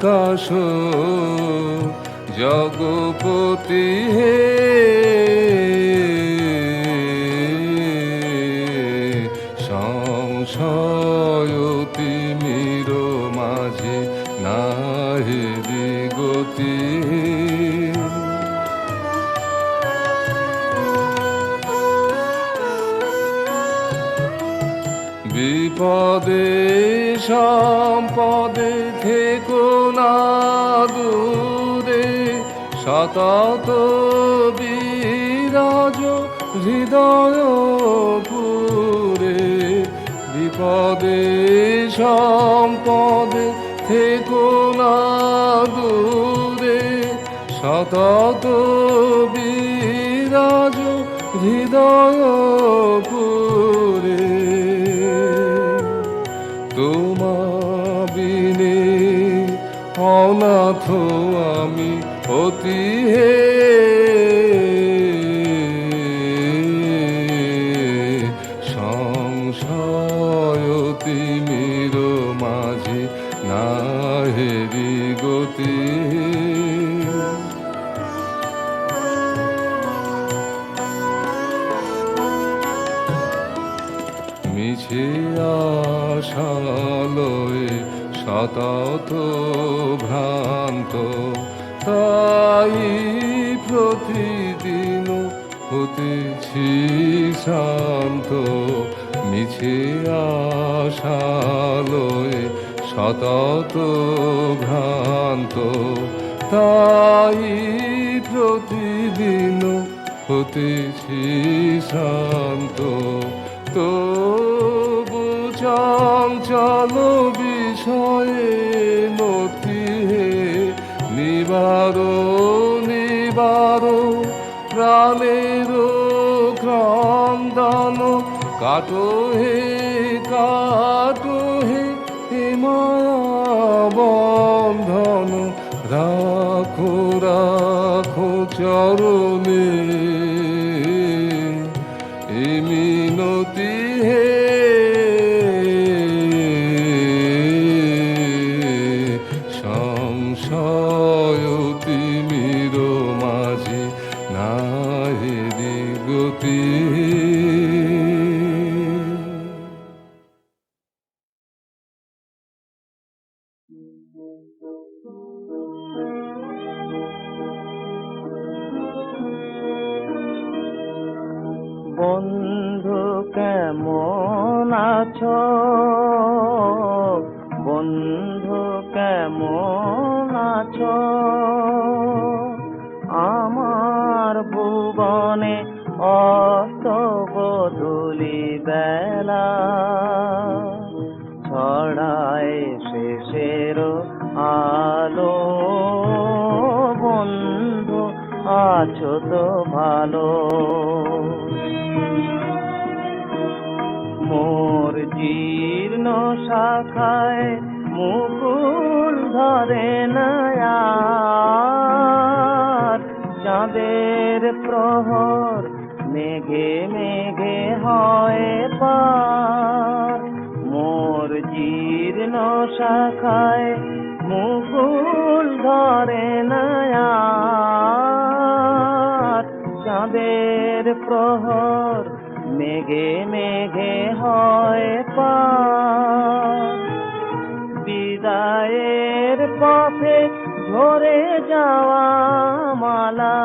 প্রকাশ। জগপতি হে। সংশয়তি মির মাঝে নাহে দিগতি বিপদে সম্পদে সতত বিরাজ হৃদয় পুরে। বিপদে, সম্পদে থেকো না দূরে। সতত বিরাজ হৃদয় পুরে। তোমা বিনে অনাথ আমি অতি হে। সংশয়তি মির মাঝে না হেরি গতি। মিছে আশালয়ে শতত ভ্রান্ত তাই প্রতিদিন হতেছি শান্ত, মিছে আশালয়ে শতত ভ্রান্ত। তাই প্রতিদিন হতেছি শান্ত, তবু চঞ্চল বিষয়ে নিবার নিবারো প্রাণের ক্রন্দন কাটো হে কাটো হে হে বন্ধন। রাখো রাখো চরণে। বন্ধু কেমন আছো? বন্ধু কেমন আছো? আমার ভুবনে অস্ত বদলি বেলা। ছড়ায় শেষের আলো। বন্ধু আছো তো ভালো। জীর্ণ শাখায় মুকুল ধরে নয়ার। চাঁদের প্রহর মেঘে মেঘে হয় পার। মোর জীর্ণ শাখায় মুকুল ধরে নয়ার। চাঁদের প্রহর মেঘে মেঘে হয় বিদায়ের পথে ঝরে যাওয়া মালা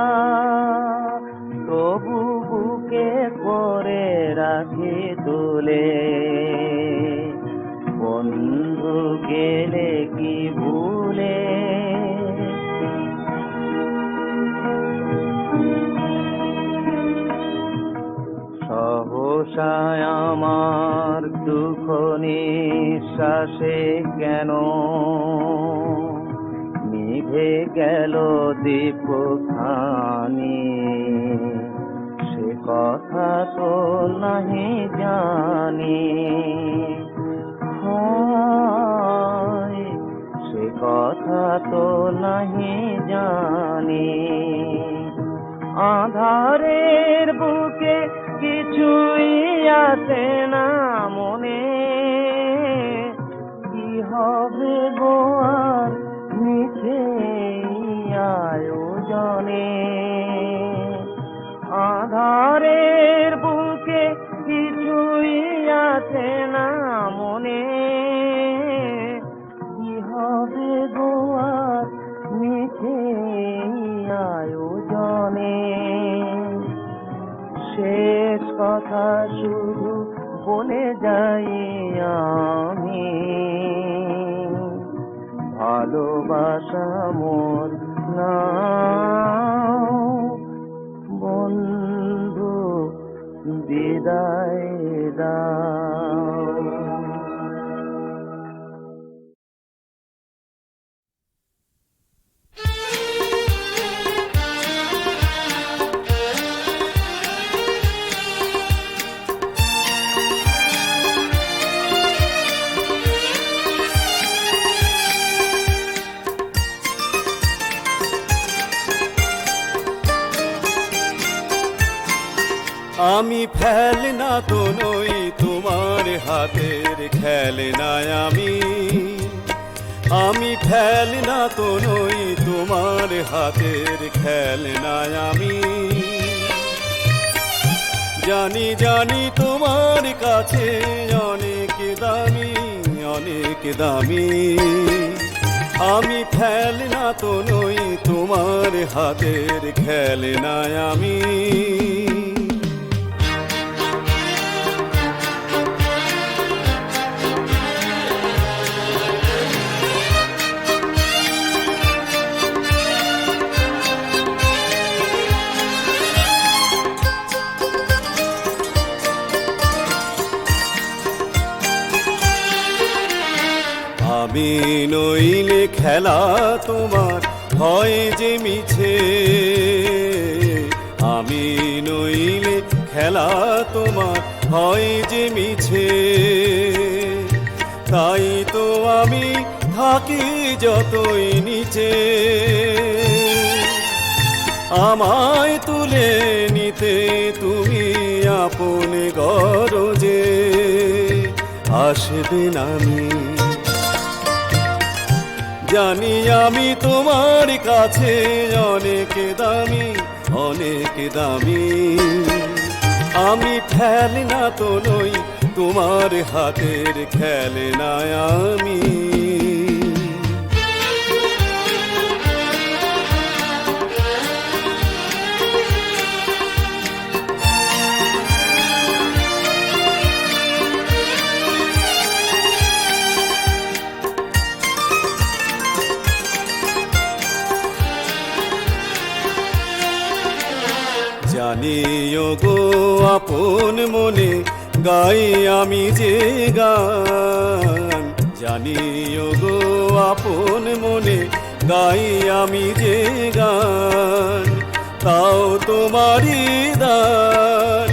তবু বুকে করে রাখি তুলে। বন্ধু গেলে আশায় আমার দুঃখ নিঃশ্বাসে কেন? নিভে গেল দীপ খানি সে কথা তো নাহি জানি। সে কথা তো নাহি জানি। আধারের বুকে কিছুই আসে না মনে। কি হবে விடாய் খেলনায় আমি। জানি জানি তোমার কাছে অনেক দামি অনেক দামি। আমি খেলনা তো নই তোমার হাতের খেলনায় আমি। আমি নইলে খেলা তোমার হয় যে মিছে। আমি নইলে খেলা তোমার হয় যে মিছে। তাই তো আমি থাকি যতই নিচে। আমায় তুলে নিতে তুমি আপন গরজে। আসবে না আমি জানি আমি তোমার কাছে অনেক দামি অনেক দামি। আমি খেলনা তো নই, তোমার হাতের খেলনা আমি। মনে গাই আমি যে গান। জানিও গো আপন মনে গাই আমি যে গান। তাও তোমারই দান,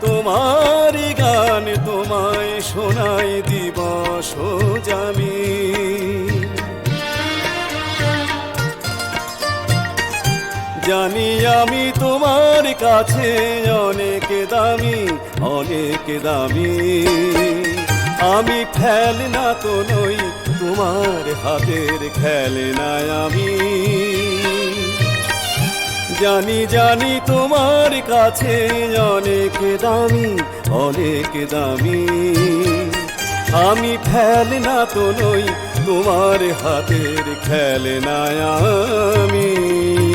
তোমারই গান তোমায় শোনাই জানি আমি তোমার কাছে অনেক দামি অনেক দামি। আমি ফেলনা তো নই, তোমার হাতের খেলনায় আমি। জানি জানি তোমার কাছে অনেক দামি অনেক দামি। আমি ফেলনা তো নই, তোমার হাতের খেলনায় আমি।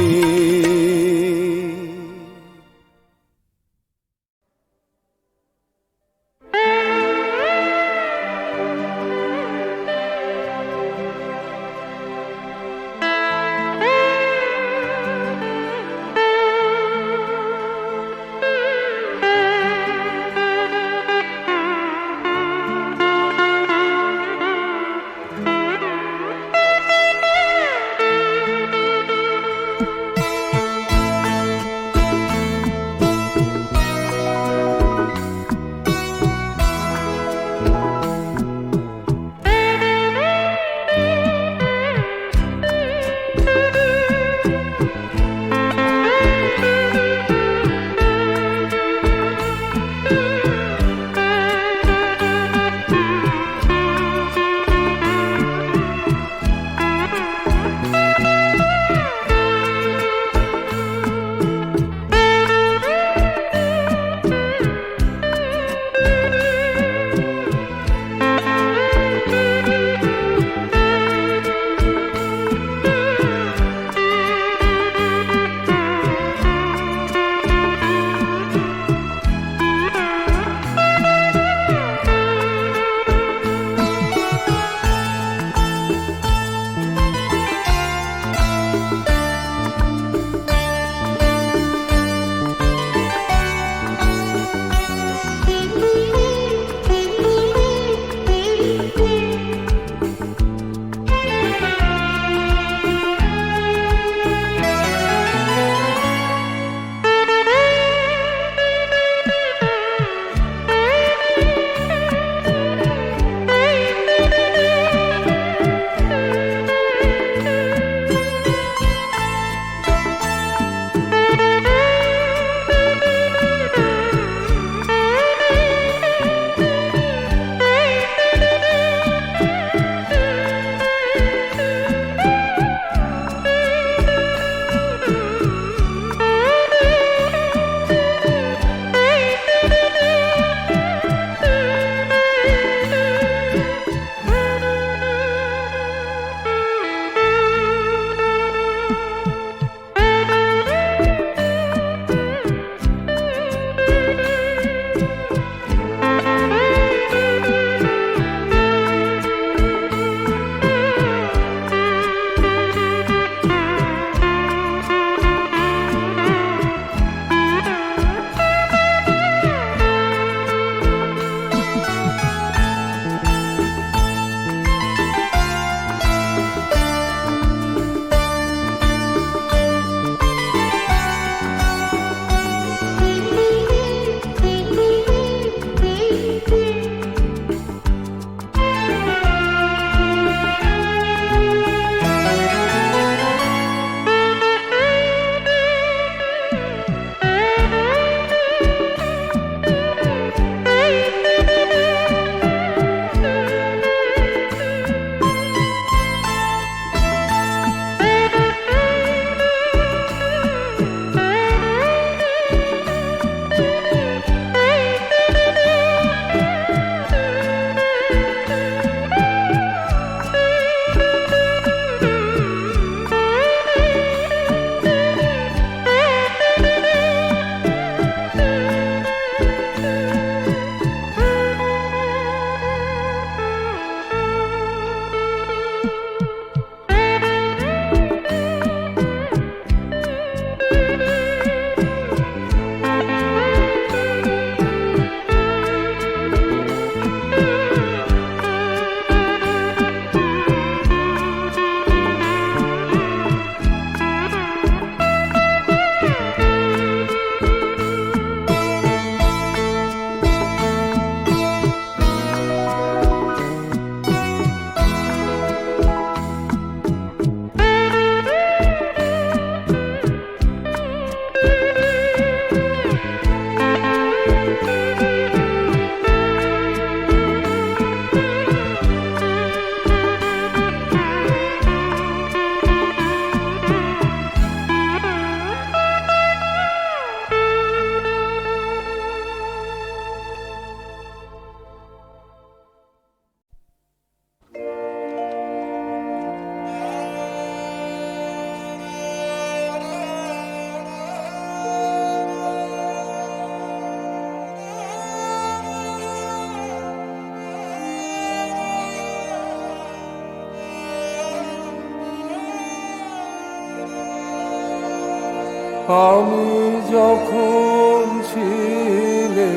আমি যখন ছিলে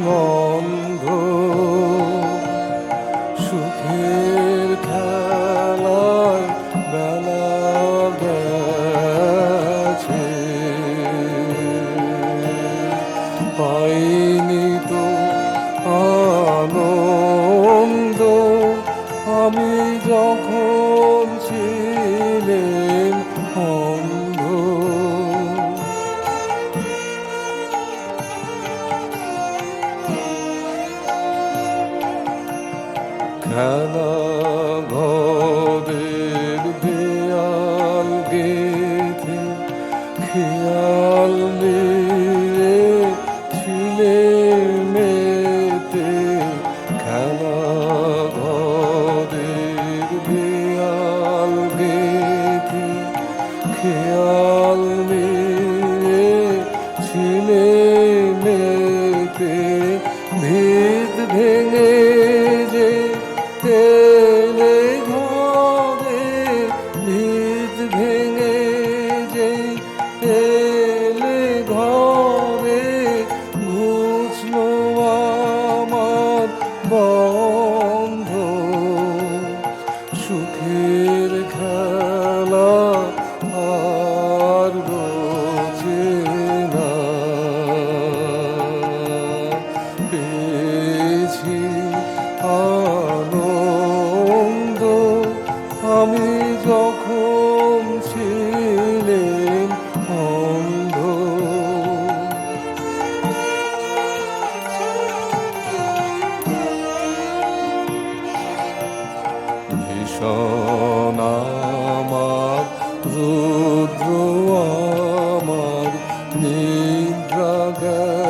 মন্ধ হেন ভোদে drugged.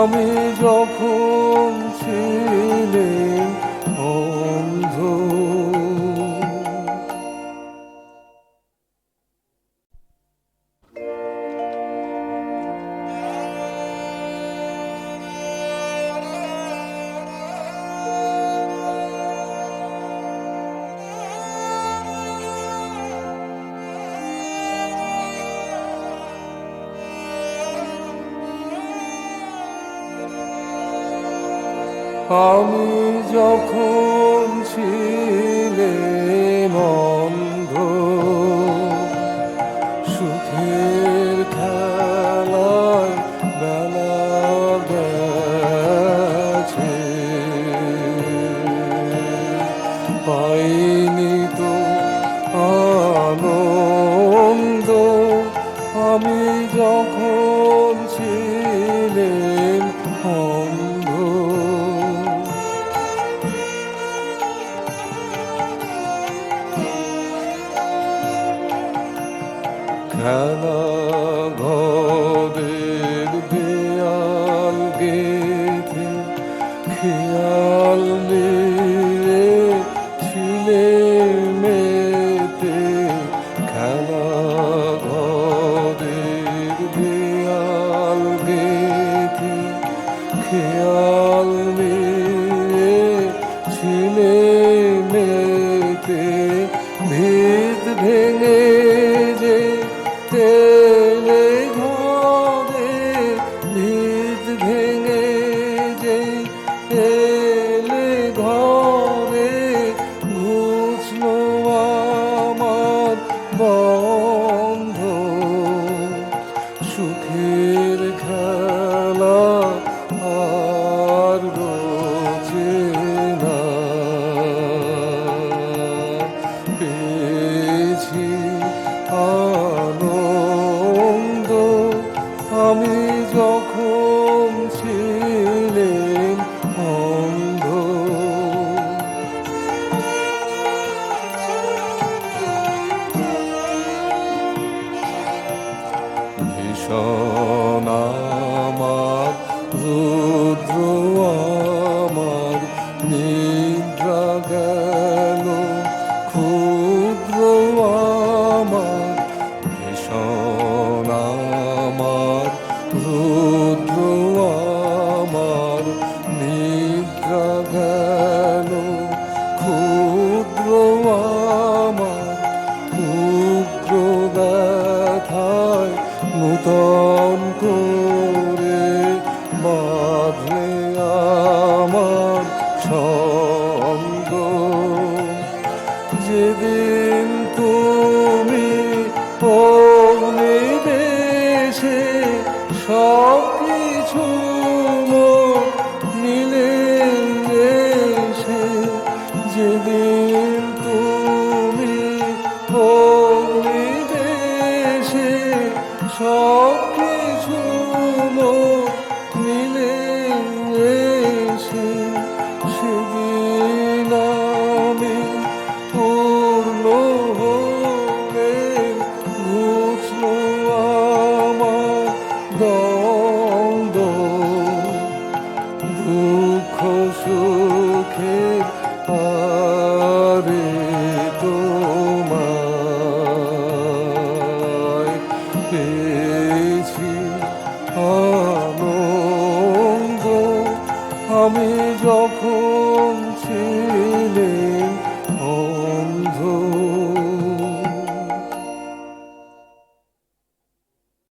আমি যখন you.